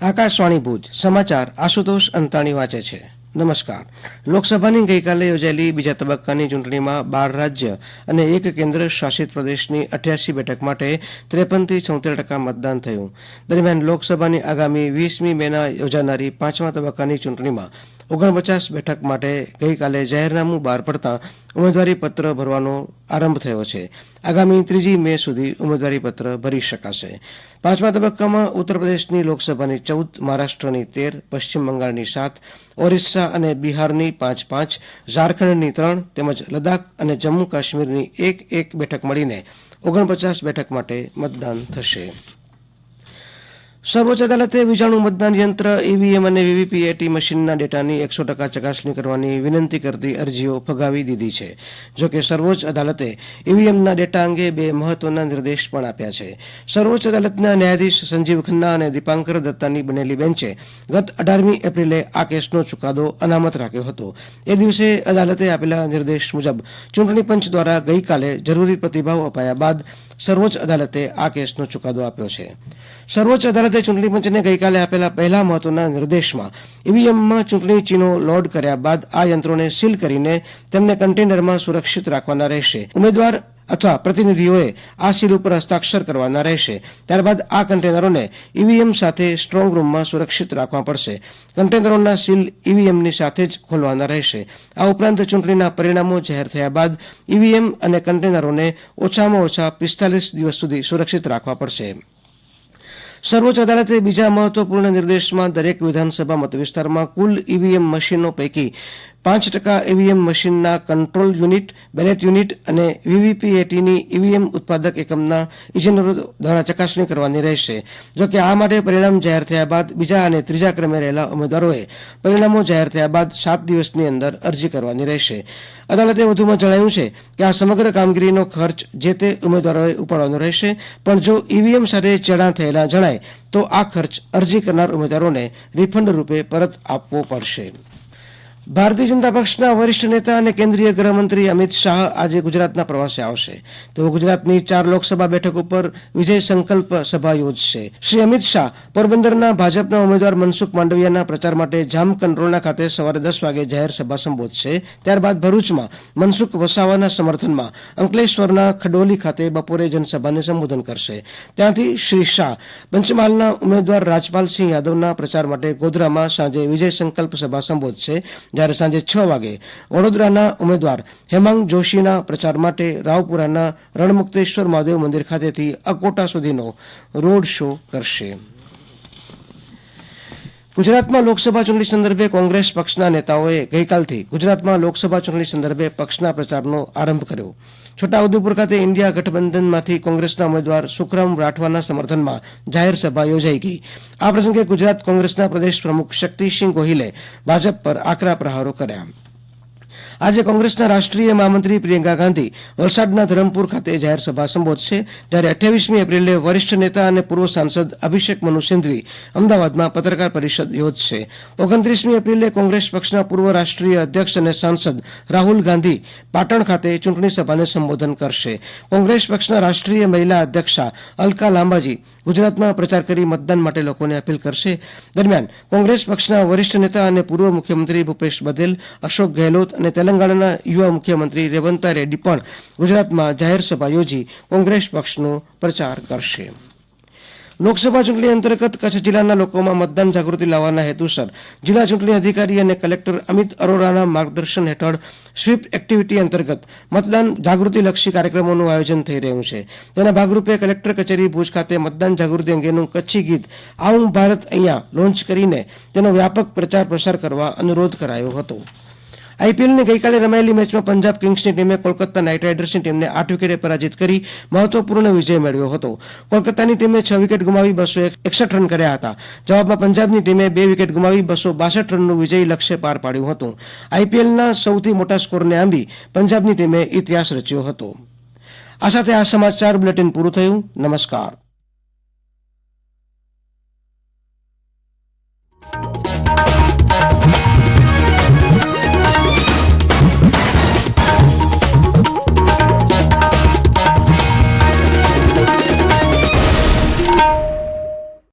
આકાશવાણી ભુજ, સમાચાર આશુતોષ અંતાણી વાંચે છે. નમસ્કાર. લોકસભાની ગઈકાલે યોજાયેલી બીજા તબક્કાની ચૂંટણીમાં બાર રાજ્ય અને એક કેન્દ્ર શાસિત પ્રદેશની અઠ્યાસી બેઠક માટે ત્રેપનથી છોતેર ટકા મતદાન થયું. દરમિયાન લોકસભાની આગામી વીસમી મેના યોજાનારી પાંચમા તબક્કાની ચૂંટણીમાં ઓગણપચાસ બેઠક માટે ગઈકાલે જાહેરનામું બહાર પડતા ઉમેદવારી પત્ર ભરવાનો આરંભ થયો છે. આગામી ત્રીજી મે સુધી ઉમેદવારી પત્ર ભરી શકાશે. પાંચમા તબક્કામાં ઉત્તર પ્રદેશની લોકસભાની ચૌદ, મહારાષ્ટ્રની તેર, પશ્ચિમ બંગાળની સાત, ઓરિસ્સા અને બિહારની પાંચ પાંચ, ઝારખંડની ત્રણ, તેમજ લદ્દાખ અને જમ્મુ કાશ્મીરની એક એક બેઠક મળીને ઓગણપચાસ બેઠક માટે મતદાન થશે. સર્વોચ્ચ અદાલતે વીજાણુ મતદાન યંત્ર, ઈવીએમ અને વીવીપીએટી મશીનના ડેટાની એકસો ટકા ચકાસણી કરવાની વિનંતી કરતી અરજીઓ ફગાવી દીધી છે. જોકે સર્વોચ્ચ અદાલતે ઈવીએમના ડેટા અંગે બે મહત્વના નિર્દેશ પણ આપ્યા છે. સર્વોચ્ચ અદાલતના ન્યાયાધીશ સંજીવ ખન્ના અને દીપાંકર દત્તાની બનેલી બેન્ચે ગત અઢારમી એપ્રિલે આ કેસનો ચુકાદો અનામત રાખ્યો હતો. એ દિવસે અદાલતે આપેલા નિર્દેશ મુજબ ચૂંટણી પંચ દ્વારા ગઈકાલે જરૂરી પ્રતિભાવ અપાયા બાદ સર્વોચ્ચ અદાલતે આ કેસનો ચુકાદો આપ્યો છે. સર્વોચ્ચ અદાલતે ચૂંટણી પંચને ગઈકાલે આપેલા પહેલા મહત્વના નિર્દેશમાં ઈવીએમમાં ચૂંટણી ચિહ્નો લોડ કર્યા બાદ આ યંત્રોને સીલ કરીને તેમને કન્ટેનરમાં સુરક્ષિત રાખવાના રહેશે. ઉમેદવાર અથવા પ્રતિનિધિઓએ આ સીલ ઉપર હસ્તાક્ષર કરવાના રહેશે. ત્યારબાદ આ કન્ટેનરોને ઈવીએમ સાથે સ્ટ્રોંગ રૂમમાં સુરક્ષિત રાખવા પડશે. કન્ટેનરોના સીલ ઈવીએમની સાથે જ ખોલવાના રહેશે. આ ઉપરાંત ચૂંટણીના પરિણામો જાહેર થયા બાદ ઈવીએમ અને કન્ટેનરોને ઓછામાં ઓછા પિસ્તાલીસ દિવસ સુધી સુરક્ષિત રાખવા પડશે. સર્વોચ્ચ અદાલતે બીજા મહત્વપૂર્ણ નિર્દેશમાં દરેક વિધાનસભા મતવિસ્તારમાં કુલ ઈવીએમ મશીનો પૈકી પાંચ ટકા ઈવીએમ મશીનના કંટ્રોલ યુનિટ, બેલેટ યુનિટ અને વીવીપીએટીની ઈવીએમ ઉત્પાદક એકમના ઇજનેરો દ્વારા ચકાસણી કરવાની રહેશે. જોકે આ માટે પરિણામ જાહેર થયા બાદ બીજા અને ત્રીજા ક્રમે રહેલા ઉમેદવારોએ પરિણામો જાહેર થયા બાદ સાત દિવસની અંદર અરજી કરવાની રહેશે. અદાલતે વધુમાં જણાવ્યું છે કે આ સમગ્ર કામગીરીનો ખર્ચ જે તે ઉમેદવારોએ ઉપાડવાનો રહેશે, પણ જો ઈવીએમ સાથે ચેડાં થયેલા જણાય, તો આ ખર્ચ અરજી કરનાર ઉમેદવારોને રિફંડ રૂપે પરત આપવો પડશે. ભારતીય જનતા પક્ષના વરિષ્ઠ નેતા અને કેન્દ્રીય ગૃહમંત્રી અમિત શાહ આજે ગુજરાતના પ્રવાસે આવશે. તેઓ ગુજરાતની ચાર લોકસભા બેઠક ઉપર વિજય સંકલ્પ સભા યોજશે. શ્રી અમિત શાહ પોરબંદરના ભાજપના ઉમેદવાર મનસુખ માંડવિયાના પ્રચાર માટે જામ કંટ્રોલના ખાતે સવારે દસ વાગે જાહેર સભા સંબોધશે. ત્યારબાદ ભરૂચમાં મનસુખ વસાવાના સમર્થનમાં અંકલેશ્વરના ખડોલી ખાતે બપોરે જનસભાને સંબોધન કરશે. ત્યાંથી શ્રી શાહ પંચમહાલના ઉમેદવાર રાજપાલસિંહ યાદવના પ્રચાર માટે ગોધરામાં સાંજે વિજય સંકલ્પ સભા સંબોધશે જ્યારે સાંજે છ વાગે વડોદરાના ઉમેદવાર હેમાંગ જોશીના પ્રચાર માટે રાવપુરાના રણમુક્તેશ્વર મહાદેવ મંદિર ખાતેથી અકોટા સુધીનો રોડ શો કરશે. ગુજરાતમાં લોકસભા ચૂંટણી સંદર્ભે કોંગ્રેસ પક્ષના નેતાઓએ ગઈકાલથી ગુજરાતમાં લોકસભા ચૂંટણી સંદર્ભે પક્ષના પ્રચારનો આરંભ કર્યો. છોટાઉદેપુર ખાતે ઇન્ડિયા ગઠબંધનમાંથી કોંગ્રેસના ઉમેદવાર સુખરામ રાઠવાના સમર્થનમાં જાહેર સભા યોજાઈ ગઈ. આ પ્રસંગે ગુજરાત કોંગ્રેસના પ્રદેશ પ્રમુખ શક્તિસિંહ ગોહિલે ભાજપ પર આકરા પ્રહારો કર્યા. આજે કોંગ્રેસના રાષ્ટ્રીય મહામંત્રી પ્રિયંકા ગાંધી વલસાડના ધરમપુર ખાતે જાહેરસભા સંબોધશે. જ્યારે અઠ્યાવીસમી એપ્રિલે વરિષ્ઠ નેતા અને પૂર્વ સાંસદ અભિષેક મનુ સિંઘવી અમદાવાદમાં પત્રકાર પરિષદ યોજશે. ઓગણત્રીસમી એપ્રિલે કોંગ્રેસ પક્ષના પૂર્વ રાષ્ટ્રીય અધ્યક્ષ અને સાંસદ રાહુલ ગાંધી પાટણ ખાતે ચૂંટણી સભાને સંબોધન કરશે. કોંગ્રેસ પક્ષના રાષ્ટ્રીય મહિલા અધ્યક્ષા અલકા લાંબાજી ગુજરાતમાં પ્રચાર કરી મતદાન માટે લોકોને અપીલ કરશે. દરમિયાન કોંગ્રેસ પક્ષના વરિષ્ઠ નેતા અને પૂર્વ મુખ્યમંત્રી ભૂપેશ બધેલ અશોક ગેહલોત અને તેલંગાણાના યુવા મુખ્યમંત્રી રેવંતા રેડ્ડી પણ ગુજરાતમાં જાહેર સભા યોજી કોંગ્રેસ પક્ષનો પ્રચાર કરશે. લોકસભા ચૂંટણી અંતર્ગત કચ્છ જિલ્લાના લોકોમાં મતદાન જાગૃતિ લાવવાના હેતુસર જિલ્લા ચૂંટણી અધિકારી અને કલેક્ટર અમિત અરોરાના માર્ગદર્શન હેઠળ સ્વીપ એક્ટિવિટી અંતર્ગત મતદાન જાગૃતિલક્ષી કાર્યક્રમોનું આયોજન થઈ રહ્યું છે. તેના ભાગરૂપે કલેક્ટર કચેરી ભુજ ખાતે મતદાન જાગૃતિ અંગેનું કચ્છી ગીત આવું ભારત અહીંયા લોન્ચ કરીને તેનો વ્યાપક પ્રચાર પ્રસાર કરવા અનુરોધ કરાયો હતો. આઈપીએલની ગઈકાલે રમાયેલી મેચમાં પંજાબ કિંગ્સની ટીમે કોલકાતા નાઇટ રાઇડર્સની ટીમને આઠ વિકેટે પરાજિત કરી મહત્વપૂર્ણ વિજય મેળવ્યો હતો. કોલકાતાની ટીમે છ વિકેટ ગુમાવી, બસો એકસઠ રન કર્યા હતા. જવાબમાં પંજાબની ટીમે બે વિકેટ ગુમાવી, બસો બાસઠ રનનું વિજયી લક્ષ્ય પાર પાડ્યું હતું. આઈપીએલના સૌથી મોટા સ્કોરને આંબી પંજાબની ટીમે ઇતિહાસ રચ્યો હતો. આ સાથે આ સમાચાર બુલેટિન પૂરું થયું. નમસ્કાર.